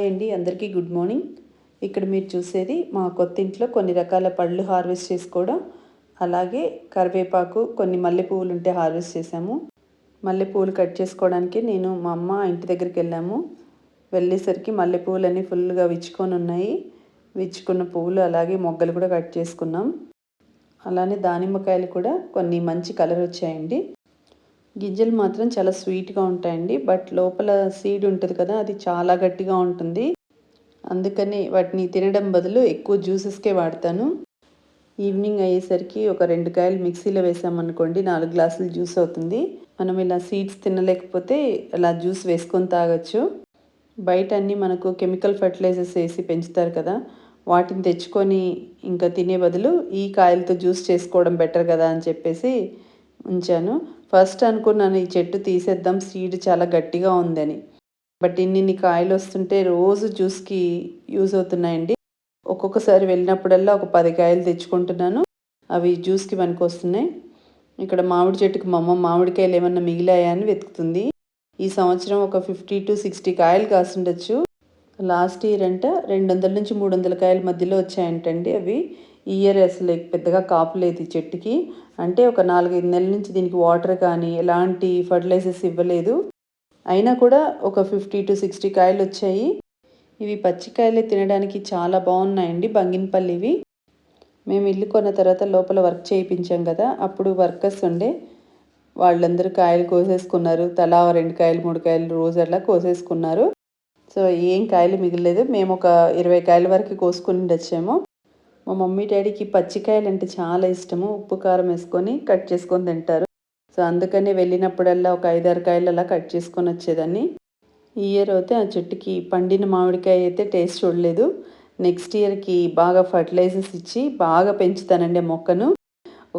Hi అండి అందరికీ good morning. ఇక్కడ మీరు చూసేది మా కొత్త ఇంట్లో కొన్ని రకాల పళ్ళు హార్వెస్ట్ చేసుకోవడం అలాగే కరివేపాకు కొన్ని మల్లె పువ్వులు ఉంటే హార్వెస్ట్ చేసాము మల్లె పువ్వులు కట్ చేసుకోవడానికి నేను మా అమ్మ ఇంటి దగ్గరికి వెళ్ళాము. వెళ్ళేసరికి మల్లె పువ్వులన్నీ ఫుల్గా విచ్చుకొని ఉన్నాయి. విచ్చుకున్న పువ్వులు అలాగే మొగ్గలు కూడా కట్ చేసుకున్నాం. అలానే దానిమ్మకాయలు కూడా కొన్ని మంచి కలర్ వచ్చాయండి. గింజలు మాత్రం చాలా స్వీట్గా ఉంటాయండి. బట్ లోపల సీడ్ ఉంటుంది కదా అది చాలా గట్టిగా ఉంటుంది. అందుకని వాటిని తినడం బదులు ఎక్కువ జ్యూసెస్కే వాడతాను. ఈవినింగ్ అయ్యేసరికి ఒక రెండు కాయలు మిక్సీలో వేసామనుకోండి నాలుగు గ్లాసులు జ్యూస్ అవుతుంది. మనం ఇలా సీడ్స్ తినలేకపోతే అలా జ్యూస్ వేసుకొని తాగొచ్చు. బయట అన్నీ మనకు కెమికల్ ఫర్టిలైజర్స్ వేసి పెంచుతారు కదా వాటిని తెచ్చుకొని ఇంకా తినే బదులు ఈ కాయలతో జ్యూస్ చేసుకోవడం బెటర్ కదా అని చెప్పేసి ఉంచాను. ఫస్ట్ అనుకున్నాను ఈ చెట్టు తీసేద్దాం సీడ్ చాలా గట్టిగా ఉందని. బట్ ఇన్ని కాయలు వస్తుంటే రోజు జ్యూస్కి యూజ్ అవుతున్నాయండి. ఒక్కొక్కసారి వెళ్ళినప్పుడల్లా ఒక పది కాయలు తెచ్చుకుంటున్నాను. అవి జ్యూస్కి పనికి వస్తున్నాయి ఇక్కడ మామిడి చెట్టుకు మా అమ్మ మామిడికాయలు ఏమన్నా మిగిలాయా అని వెతుకుతుంది. ఈ సంవత్సరం ఒక ఫిఫ్టీ టు సిక్స్టీ కాయలు కాసుండొచ్చు. లాస్ట్ ఇయర్ అంట రెండు వందల నుంచి మూడు వందల కాయల మధ్యలో వచ్చాయంటండి అవి. ఈ ఇయర్ అసలు పెద్దగా కాపులేదు ఈ చెట్టుకి. అంటే ఒక నాలుగైదు నెలల నుంచి దీనికి వాటర్ కానీ ఎలాంటి ఫర్టిలైజర్స్ ఇవ్వలేదు. అయినా కూడా ఒక ఫిఫ్టీ టు సిక్స్టీ కాయలు వచ్చాయి. ఇవి పచ్చికాయలే తినడానికి చాలా బాగున్నాయండి బంగినపల్లి ఇవి. మేము ఇల్లు కొన్న తర్వాత లోపల వర్క్ చేయించాం కదా అప్పుడు వర్కర్స్ ఉండే. వాళ్ళందరూ కాయలు కోసేసుకున్నారు. తలా రెండు కాయలు మూడు కాయలు రోజు అట్లా కోసేసుకున్నారు. సో ఏం కాయలు మిగిలేదు మేము ఒక ఇరవై కాయల వరకు కోసుకుని వచ్చాము. మా మమ్మీ డాడీకి పచ్చికాయలు అంటే చాలా ఇష్టము. ఉప్పు కారం వేసుకొని కట్ చేసుకొని తింటారు. సో అందుకని వెళ్ళినప్పుడల్లా ఒక ఐదారు కాయలు అలా కట్ చేసుకొని వచ్చేదాన్ని. ఈ ఇయర్ అయితే ఆ చెట్టుకి పండిన మామిడికాయ అయితే టేస్ట్ చూడలేదు. నెక్స్ట్ ఇయర్కి బాగా ఫర్టిలైజర్స్ ఇచ్చి బాగా పెంచుతానండి మొక్కను.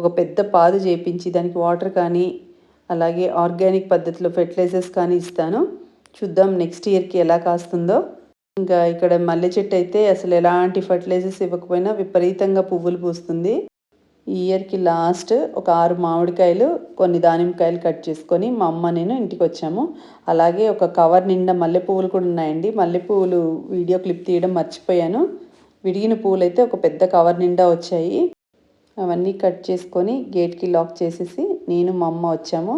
ఒక పెద్ద పాదు చేపించి దానికి వాటర్ కానీ అలాగే ఆర్గానిక్ పద్ధతిలో ఫెర్టిలైజర్స్ కానీ ఇస్తాను. చూద్దాం నెక్స్ట్ ఇయర్కి ఎలా కాస్తుందో. ఇంకా ఇక్కడ మల్లె చెట్టు అయితే అసలు ఎలాంటి ఫర్టిలైజర్స్ ఇవ్వకపోయినా విపరీతంగా పువ్వులు పూస్తుంది. ఈ ఇయర్కి లాస్ట్ ఒక ఆరు మామిడికాయలు కొన్ని దానిమ్మకాయలు కట్ చేసుకొని మా అమ్మ నేను ఇంటికి వచ్చాము. అలాగే ఒక కవర్ నిండా మల్లె పువ్వులు కూడా ఉన్నాయండి. మల్లె పువ్వులు వీడియో క్లిప్ తీయడం మర్చిపోయాను. విడిగిన పువ్వులు అయితే ఒక పెద్ద కవర్ నిండా వచ్చాయి. అవన్నీ కట్ చేసుకొని గేట్కి లాక్ చేసేసి నేను మా అమ్మ వచ్చాము.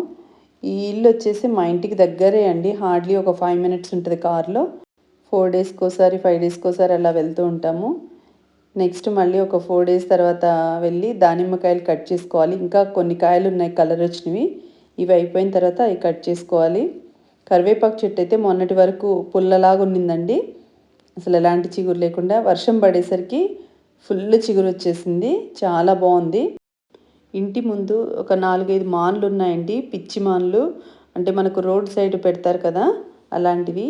ఈ ఇల్లు వచ్చేసి మా ఇంటికి దగ్గరే అండి. హార్డ్లీ ఒక ఫైవ్ మినిట్స్ ఉంటుంది కార్లో ఫోర్ డేస్కి ఒకసారి ఫైవ్ డేస్కి ఒకసారి అలా వెళ్తూ ఉంటాము. నెక్స్ట్ మళ్ళీ ఒక ఫోర్ డేస్ తర్వాత వెళ్ళి దానిమ్మకాయలు కట్ చేసుకోవాలి. ఇంకా కొన్ని కాయలు ఉన్నాయి కలర్ వచ్చినవి. ఇవి అయిపోయిన తర్వాత అవి కట్ చేసుకోవాలి. కరివేపాకు చెట్టు అయితే మొన్నటి వరకు పుల్లలాగా ఉన్నిందండి. అసలు ఎలాంటి చిగురు లేకుండా వర్షం పడేసరికి ఫుల్ చిగురు వచ్చేసింది. చాలా బాగుంది. ఇంటి ముందు ఒక నాలుగైదు మాన్లు ఉన్నాయండి. పిచ్చి మాన్లు. అంటే మనకు రోడ్ సైడ్ పెడతారు కదా అలాంటివి.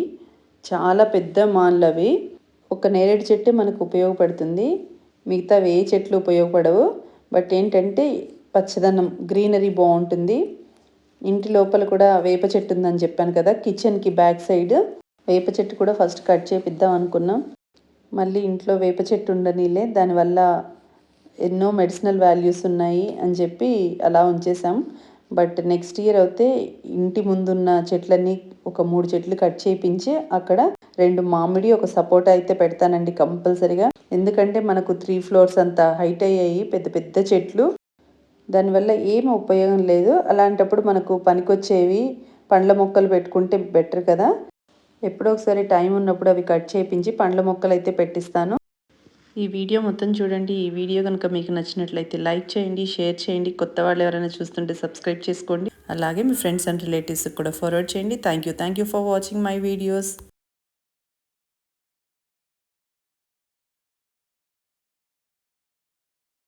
చాలా పెద్ద మాన్లు అవి ఒక నేరేడు చెట్టు మనకు ఉపయోగపడుతుంది. మిగతా ఏ చెట్లు ఉపయోగపడవు. బట్ ఏంటంటే పచ్చదనం గ్రీనరీ బాగుంటుంది. ఇంటి లోపల కూడా వేప చెట్టు ఉందని చెప్పాను కదా కిచెన్కి బ్యాక్ సైడ్ వేప చెట్టు కూడా ఫస్ట్ కట్ చేపిద్దాం అనుకున్నాం. మళ్ళీ ఇంట్లో వేప చెట్టు ఉండనీలే దానివల్ల ఎన్నో మెడిసినల్ వాల్యూస్ ఉన్నాయి అని చెప్పి అలా ఉంచేసాం బట్ నెక్స్ట్ ఇయర్ అయితే ఇంటి ముందున్న చెట్లన్నీ ఒక మూడు చెట్లు కట్ చేయించి అక్కడ రెండు మామిడి ఒక సపోటా అయితే పెడతానండి కంపల్సరిగా. ఎందుకంటే మనకు త్రీ ఫ్లోర్స్ అంత హైట్ అయ్యాయి పెద్ద పెద్ద చెట్లు. దానివల్ల ఏమి ఉపయోగం లేదు. అలాంటప్పుడు మనకు పనికొచ్చేవి పండ్ల మొక్కలు పెట్టుకుంటే బెటర్ కదా. ఎప్పుడో ఒకసారి టైం ఉన్నప్పుడు అవి కట్ చేయించి పండ్ల మొక్కలు అయితే పెట్టిస్తాను. ఈ వీడియో మొత్తం చూడండి. ఈ వీడియో కనుక మీకు నచ్చినట్లయితే లైక్ చేయండి షేర్ చేయండి. కొత్త వాళ్ళు ఎవరైనా చూస్తుంటే సబ్స్క్రైబ్ చేసుకోండి. అలాగే మీ ఫ్రెండ్స్ అండ్ రిలేటివ్స్కి కూడా ఫార్వర్డ్ చేయండి. Thank you thank you for watching my videos.